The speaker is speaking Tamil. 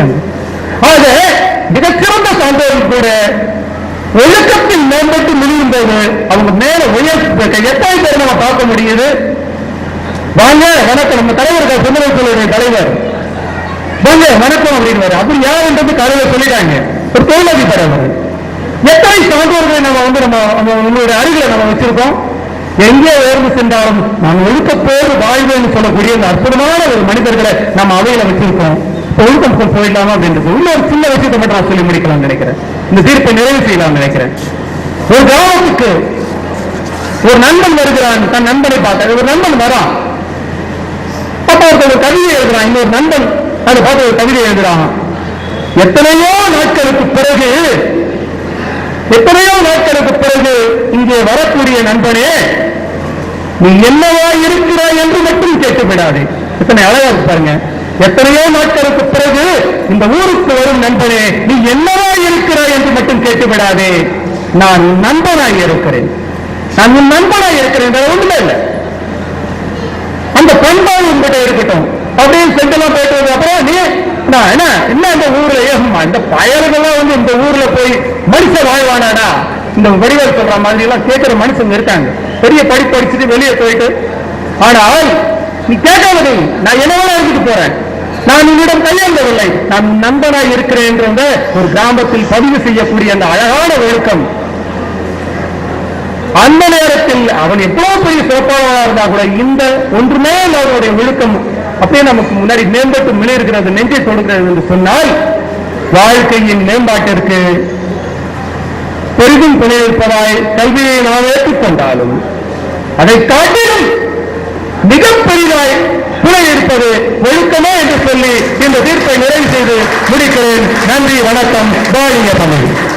இருக்காங்க ஆக மிகச்சிறந்த சான்றோர்கள் கூட ஒழுக்கத்தில் மேம்பட்டு முடியும் போது அவங்க மேல உயர் எத்தனை பேர் நம்ம பார்க்க முடியுது? வாங்க வணக்கம். நம்ம தலைவர் சுந்தரசூழலுடைய தலைவர். வாங்க வணக்கம் அப்படின்னு அப்படி யாருன்றது கதையில சொல்லிட்டாங்க. ஒரு தொழிலதிபர் அவர். எத்தனை சான்றோர்களை நம்ம வந்து நம்ம நம்ம நம்மளுடைய அருகில நம்ம வச்சிருக்கோம்? எங்கே உயர்ந்து சென்றாலும் நாம் ஒழுக்கத்தோடு வாழ்வேன்னு சொல்லக்கூடிய அந்த அற்புதமான ஒரு மனிதர்களை நம்ம அவையில வச்சிருக்கோம். ஒழுக்கம் போயிடலாமா அப்படின்றது ஒரு சின்ன விஷயத்தை மட்டும் நான் சொல்லி முடிக்கலாம்னு நினைக்கிறேன். இந்த தீர்ப்பை நிறைவு செய்யலாம்னு நினைக்கிறேன். ஒரு கிராமத்துக்கு ஒரு நண்பன் வருகிறான் தன் நண்பனை பார்க்க ஒரு நண்பன் வரான். அப்ப ஒருத்தர் ஒரு கவிதை எழுதுறான். இன்னொரு நண்பன் அதை பார்த்து ஒரு கவிதை எழுதுறான். எத்தனையோ நாட்களுக்கு பிறகு எத்தனையோ நாட்களுக்கு பிறகு இங்கே வரக்கூடிய நண்பனே நீ என்னவா இருக்கிறாய் என்று மட்டும் கேட்டுவிடாதே. எத்தனை அழகா இருக்கு பாருங்க. எத்தனையோ நாட்களுக்கு பிறகு இந்த ஊருக்கு வரும் நண்பனே நீ என்னவா இருக்கிறாய் என்று மட்டும் கேட்டு விடாதே நான் உன் நண்பனாய் இருக்கிறேன். நான் உன் நண்பனாய் இருக்கிறேன். வேற இல்லை. அந்த பண்பாடு உங்ககிட்ட இருக்கட்டும். அப்படின்னு செஞ்செல்லாம் போயிட்டு வந்த அப்புறம் நீ நான் என்ன என்ன இந்த ஊர்ல ஏகமா இந்த பயல்கள்லாம் வந்து இந்த ஊர்ல போய் மனுஷன் வாழ்வானாடா? இந்த வடிவேல் சொல்ற மாதிரி எல்லாம் கேட்கிற மனுஷங்க இருக்காங்க. பெரிய படிப்பு படிச்சுட்டு வெளியே போயிட்டு. ஆனால் நீ கேட்காதது. நான் என்னவெல்லாம் இருந்துட்டு போறேன்? நான் உன்னிடம் கையாண்டவில்லை நான் நண்பனாய் இருக்கிறேன் என்ற ஒரு கிராமத்தில் பதிவு செய்யக்கூடிய அந்த அழகான ஒழுக்கம் அந்த நேரத்தில் அவன் எவ்வளவு பெரிய சிறப்பானவனாக இருந்தா கூட இந்த ஒன்றுமே அவருடைய ஒழுக்கம். அப்படியே நமக்கு முன்னாடி மேம்பட்டு முன்னேறுகிறது நெஞ்சை தொடுகிறது என்று சொன்னால் வாழ்க்கையின் மேம்பாட்டிற்கு பெரிதும் துணை கல்வியை நாம் ஏற்றுக்கொண்டாலும் அதை காட்டிலும் மிக பெரிதாய் துணை இருப்பது ஒழுக்கமா என்று சொல்லி இந்த தீர்ப்பை நிறைவு செய்து முடிக்கிறேன். நன்றி வணக்கம். பாலிங்க தமிழ்.